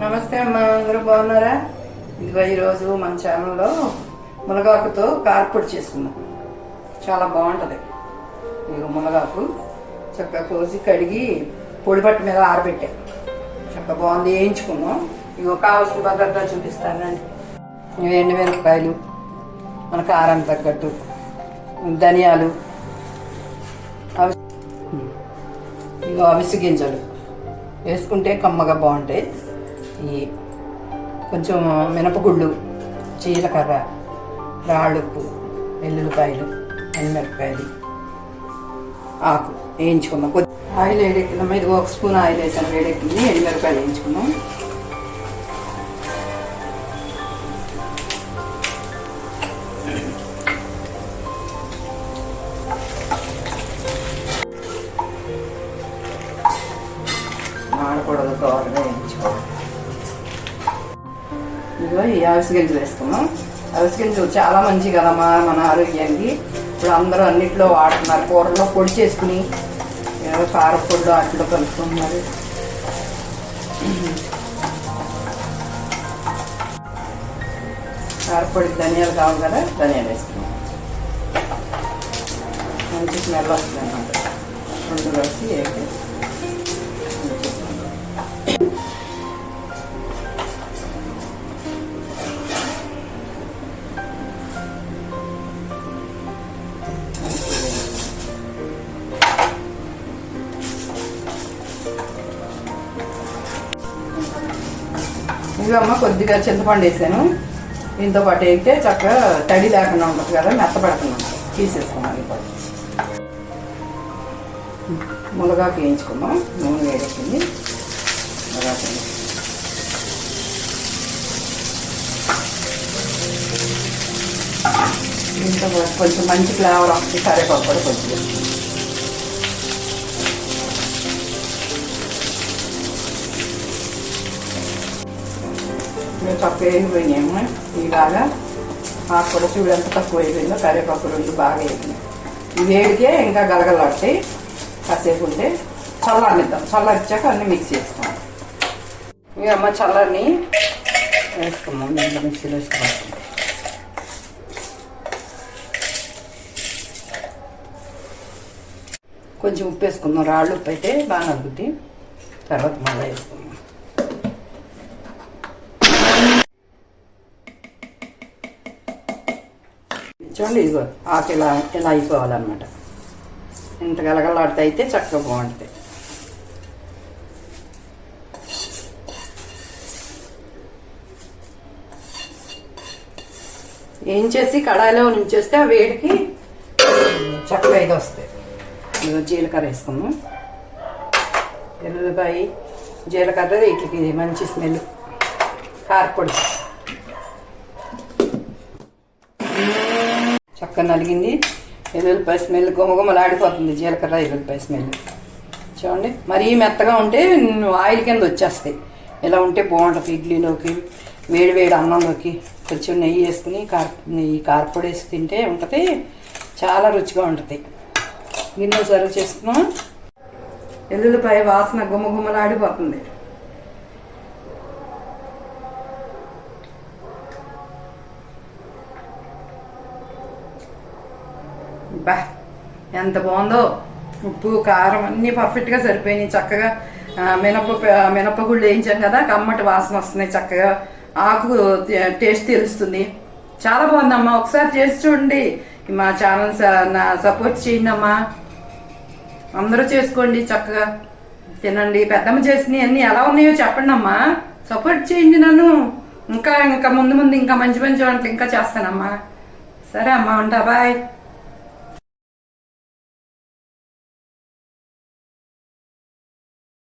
నమస్తే అమ్మా అందరూ బాగున్నారా? ఇదిగో ఈరోజు మన ఛానల్లో మునగాకుతో కార్పొడి చేసుకున్నాం చాలా బాగుంటుంది. ఇదిగో మునగాకు చక్కగా కోసి కడిగి పొడిపట్టు మీద ఆరబెట్టాం. చక్కగా బాగుంది వేయించుకున్నాం ఇగో కావాల్సిన పదార్థాలు చూపిస్తానండి ఇవి ఎండుమిరపకాయలు మన కారం తగ్గట్టు ధనియాలు అవి ఇగో అవిసి గింజలు. వేసుకుంటే కమ్మగా బాగుంటాయి. ఈ కొంచెం మినపగుళ్ళు జీలకర్ర రాళ్ళుప్పు వెల్లుల్లిపాయలు ఎండుమిరపకాయలు ఆకు వేయించుకున్నాం. కొద్ది ఆయిల్ వేడెక్కినాం. ఇది ఒక స్పూన్ ఆయిల్ వేసాను వేడెక్కింది. ఎండుమిరపకాయలు వేయించుకున్నాం. ఆడకూడదు కావాలి ఇదిగో ఈ అవిసి గింజలు వేసుకున్నాం అవిసి గింజలు చాలా మంచి కదమ్మా మన ఆరోగ్యానికి. ఇప్పుడు అందరూ అన్నిట్లో వాడుతున్నారు. కూరలో పొడి చేసుకుని ఏదో కారపొడిలో అట్లు కారపొడి ధనియాలు కావాలి కదా ధనియాలు వేసుకున్నాం మంచి స్మెల్ వస్తుంది అన్నమాట. రెండు కలిసి వేసి అమ్మ కొద్దిగా చింతపండు వేసాను. దీంతో పాటు వేస్తే చక్కగా తడి లేకుండా ఉంటుంది కదా మెత్తపడుతున్నాం తీసేసుకున్నాను ఇప్పుడు మునగాకు వేయించుకుందాం. నూనె వేడెక్కింది. మునగాకు దీంతో పాటు కొంచెం మంచి ఫ్లేవర్ వస్తుంది. కరివేపాకు కూడా కొంచెం మేము తక్కువ వేగిపోయినాము ఇలాగా ఆకు కూడా చూడు ఎంత తక్కువ అయిపోయిందో కరివేపాకు రెండు బాగా వేగినాయి వేడికే ఇంకా గలగలాడతాయి కాసేపు ఉంటే చల్లారిద్దాం చల్లారిచ్చాక అన్నీ మిక్స్ చేసుకోవాలి. ఇక అమ్మ చల్లని వేసుకున్నాం నేను మిక్సీలో వేసుకోవాలి. కొంచెం ఉప్పు వేసుకుందాం. రాళ్ళు ఉప్పు అయితే బాగా నలుగుతాయి తర్వాత మళ్ళీ వేసుకుందాం చూడండి ఇదిగో ఆకు ఇలా ఇలా అయిపోవాలన్నమాట. ఇంత గలగలాడితే అయితే చక్కగా బాగుంటుంది ఏం చేసి కడాయిలో ఉంచేస్తే ఆ వేడికి చక్కగా ఇది వస్తాయి. ఇదిగో జీలకర్ర వేసుకుందాం. ఎల్లుల్లిపాయ జీలకర్ర వీటికి మంచి స్మెల్. కారపొడి. చక్కగా నలిగింది. ఎల్లుల్లిపాయ స్మెల్ గుమగుమలాడిపోతుంది జీలకర్ర ఎల్లుల్లిపాయ స్మెల్. చూడండి మరీ మెత్తగా ఉంటే ఆయిల్ కింద వచ్చేస్తాయి. ఇలా ఉంటే బాగుంటుంది ఇడ్లీలోకి వేడి వేడి అన్నంలోకి. కొంచెం నెయ్యి వేసుకుని కార నెయ్యి కారపొడి వేసి తింటే ఉంటుంది చాలా రుచిగా ఉంటుంది. గిన్నె సర్వ్ చేసుకున్నాం ఎల్లుల్లిపాయ వాసన గుమగుమలాడిపోతుంది బా ఎంత బాగుందో. ఉప్పు కారం అన్నీ పర్ఫెక్ట్గా సరిపోయినాయి చక్కగా. మినప మినపగుళ్ళు వేయించాం కదా కమ్మటి వాసన వస్తున్నాయి చక్కగా. ఆకు టేస్ట్ తెలుస్తుంది. చాలా బాగుందమ్మా ఒకసారి చేసి చూడండి. మా ఛానల్ నా సపోర్ట్ చేయండి అమ్మా. అందరూ చేసుకోండి చక్కగా. తినండి. పెద్దమ్మ చేసినవి అన్నీ ఎలా ఉన్నాయో చెప్పండి అమ్మా. సపోర్ట్ చేయండి నన్ను. ఇంకా ఇంకా ముందు ముందు ఇంకా మంచి మంచి వంటలు ఇంకా చేస్తానమ్మా. సరే అమ్మా ఉంటా బాయ్.